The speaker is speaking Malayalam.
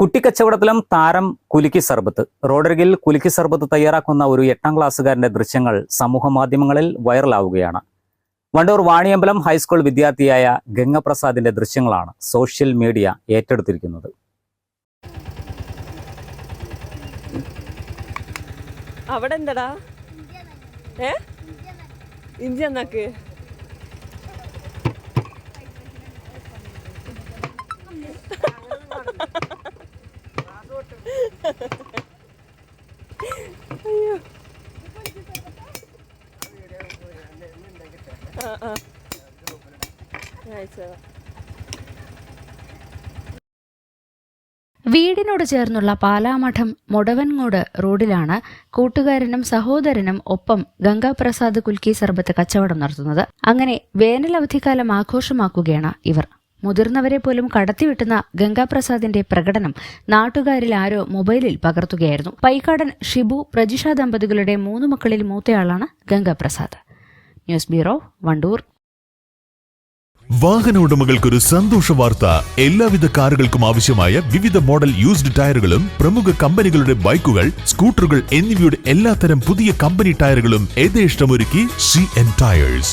കുട്ടിക്കച്ചവടത്തിലും താരം കുലുക്കി സർബത്ത്. റോഡരികിൽ കുലുക്കി സർബത്ത് തയ്യാറാക്കുന്ന ഒരു എട്ടാം ക്ലാസ്സുകാരന്റെ ദൃശ്യങ്ങൾ സമൂഹ മാധ്യമങ്ങളിൽ വൈറലാവുകയാണ്. വണ്ടൂർ വാണിയമ്പലം ഹൈസ്കൂൾ വിദ്യാർത്ഥിയായ ഗംഗപ്രസാദിന്റെ ദൃശ്യങ്ങളാണ് സോഷ്യൽ മീഡിയ ഏറ്റെടുത്തിരിക്കുന്നത്. അവിടെ എന്താടാ ഏ ഇഞ്ചി അയ്യോ. വീടിനോട് ചേർന്നുള്ള പാലാമഠം മുടവൻകോട് റോഡിലാണ് കൂട്ടുകാരനും സഹോദരനും ഒപ്പം ഗംഗാപ്രസാദ് കുൽക്കി സർബത്ത് കച്ചവടം നടത്തുന്നത്. അങ്ങനെ വേനലവധിക്കാലം ആഘോഷമാക്കുകയാണ് ഇവർ. മുതിർന്നവരെ പോലും കടത്തിവിട്ടുന്ന ഗംഗാപ്രസാദിന്റെ പ്രകടനം നാട്ടുകാരിൽ ആരോ മൊബൈലിൽ പകർത്തുകയായിരുന്നു. പൈക്കാടൻ ഷിബു പ്രജിഷ ദമ്പതികളുടെ മൂന്ന് മക്കളിൽ മൂത്തയാളാണ് ഗംഗാപ്രസാദ്. News bureau Wandoor. വാഹന ഉടമകൾക്കൊരു സന്തോഷ വാർത്ത. എല്ലാവിധ കാറുകൾക്കും ആവശ്യമായ വിവിധ മോഡൽ യൂസ്ഡ് ടയറുകളും പ്രമുഖ കമ്പനികളുടെ ബൈക്കുകൾ സ്കൂട്ടറുകൾ എന്നിവയുടെ എല്ലാത്തരം പുതിയ കമ്പനി ടയറുകളും ഏതേ ഇഷ്ടമൊരുക്കി സി എൻ ടയേഴ്സ്